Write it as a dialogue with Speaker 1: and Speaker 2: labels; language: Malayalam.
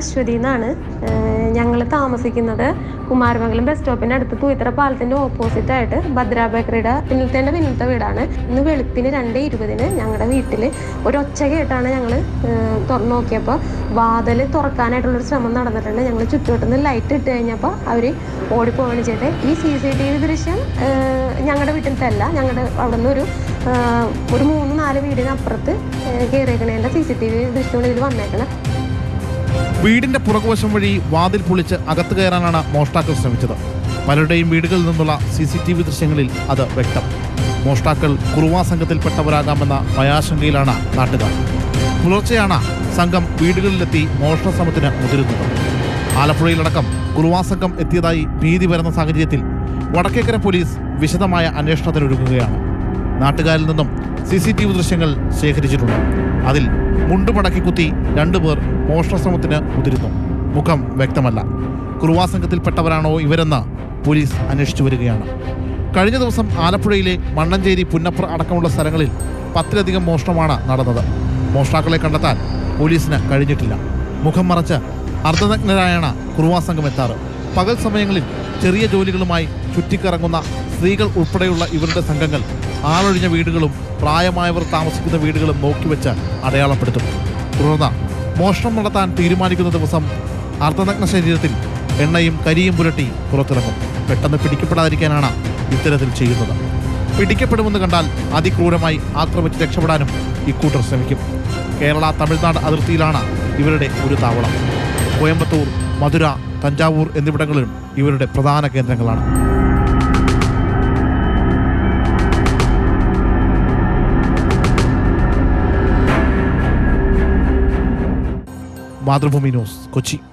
Speaker 1: അശ്വതി എന്നാണ്. ഞങ്ങൾ താമസിക്കുന്നത് കുമാരമംഗലം ബസ് സ്റ്റോപ്പിന്റെ അടുത്ത് തൂയിത്തറ പാലത്തിന്റെ ഓപ്പോസിറ്റ് ആയിട്ട് ഭദ്ര ബേക്കറിയുടെ പിന്നിലത്തെ എന്റെ പിന്നിലത്തെ വീടാണ്. ഇന്ന് വെളുപ്പിന് രണ്ട് ഇരുപതിന് ഞങ്ങളുടെ വീട്ടിൽ ഒച്ച കേട്ടാണ് ഞങ്ങൾ തുറന്നു നോക്കിയപ്പോൾ വാതിൽ തുറക്കാനായിട്ടുള്ളൊരു ശ്രമം നടന്നിട്ടുണ്ട്. ഞങ്ങൾ ചുറ്റുവട്ടത്ത് ലൈറ്റ് ഇട്ട് കഴിഞ്ഞപ്പോൾ അവർ ഓടിപ്പോവുകയാണ് ചെയ്തത് ഈ സി സി ടി വി ദൃശ്യം ഞങ്ങളുടെ വീട്ടിലത്തെ അല്ല ഞങ്ങളുടെ അവിടെ നിന്നൊരു ഒരു മൂന്ന് നാല് വീടിനപ്പുറത്ത് കയറിയേക്കണേന്റെ സി സി ടി വി ദൃശ്യങ്ങൾ ഇതിൽ വന്നേക്കണേ.
Speaker 2: വീടിന്റെ പുറകുവശം വഴി വാതിൽ പൊളിച്ച് അകത്ത് കയറാനാണ് മോഷ്ടാക്കൾ ശ്രമിച്ചത്. പലരുടെയും വീടുകളിൽ നിന്നുള്ള സി സി ടി വി ദൃശ്യങ്ങളിൽ അത് വ്യക്തം. മോഷ്ടാക്കൾ കുറുവാ സംഘത്തിൽപ്പെട്ടവരാകാമെന്ന ഭയാശങ്കയിലാണ് നാട്ടുകാർ. പുലർച്ചെയാണ് സംഘം വീടുകളിലെത്തി മോഷണ ശ്രമത്തിന് മുതിരുന്നത്. ആലപ്പുഴയിലടക്കം കുറുവാ സംഘം എത്തിയതായി ഭീതി വരുന്ന സാഹചര്യത്തിൽ വടക്കേക്കര പോലീസ് വിശദമായ അന്വേഷണത്തിനൊരുങ്ങുകയാണ്. നാട്ടുകാരിൽ നിന്നും സി സി ടി വി ദൃശ്യങ്ങൾ ശേഖരിച്ചിട്ടുണ്ട്. അതിൽ മുണ്ടുമടക്കി കുത്തി രണ്ടുപേർ മോഷണശ്രമത്തിന് ഉതിരുന്നു മുഖം വ്യക്തമല്ല. കുറുവാ സംഘത്തിൽപ്പെട്ടവരാണോ ഇവരെന്ന് പോലീസ് അന്വേഷിച്ചു വരികയാണ്. കഴിഞ്ഞ ദിവസം ആലപ്പുഴയിലെ മണ്ണഞ്ചേരി പുന്നപ്ര അടക്കമുള്ള സ്ഥലങ്ങളിൽ പത്തിലധികം മോഷണമാണ് നടന്നത്. മോഷ്ടാക്കളെ കണ്ടെത്താൻ പോലീസിന് കഴിഞ്ഞിട്ടില്ല. മുഖം മറച്ച് അർദ്ധനഗ്നരായാണ് കുറുവാ സംഘം എത്താറ്. പകൽ സമയങ്ങളിൽ ചെറിയ ജോലികളുമായി ചുറ്റിക്കറങ്ങുന്ന സ്ത്രീകൾ ഉൾപ്പെടെയുള്ള ഇവരുടെ സംഘങ്ങൾ ആളൊഴിഞ്ഞ വീടുകളും പ്രായമായവർ താമസിക്കുന്ന വീടുകളും നോക്കിവെച്ച് അടയാളപ്പെടുത്തും. തുടർന്ന് മോഷണം നടത്താൻ തീരുമാനിക്കുന്ന ദിവസം അർദ്ധനഗ്ന ശരീരത്തിൽ എണ്ണയും കരിയും പുരട്ടി പുറത്തിറങ്ങും. പെട്ടെന്ന് പിടിക്കപ്പെടാതിരിക്കാനാണ് ഇത്തരത്തിൽ ചെയ്യുന്നത്. പിടിക്കപ്പെടുമെന്ന് കണ്ടാൽ അതിക്രൂരമായി ആക്രമിച്ച് രക്ഷപ്പെടാനും ഇക്കൂട്ടർ ശ്രമിക്കും. കേരള തമിഴ്നാട് അതിർത്തിയിലാണ് ഇവരുടെ ഒരു താവളം. കോയമ്പത്തൂർ മധുര തഞ്ചാവൂർ എന്നിവിടങ്ങളിലും ഇവരുടെ പ്രധാന കേന്ദ്രങ്ങളാണ്. Madre Voluminoso. Coutinho.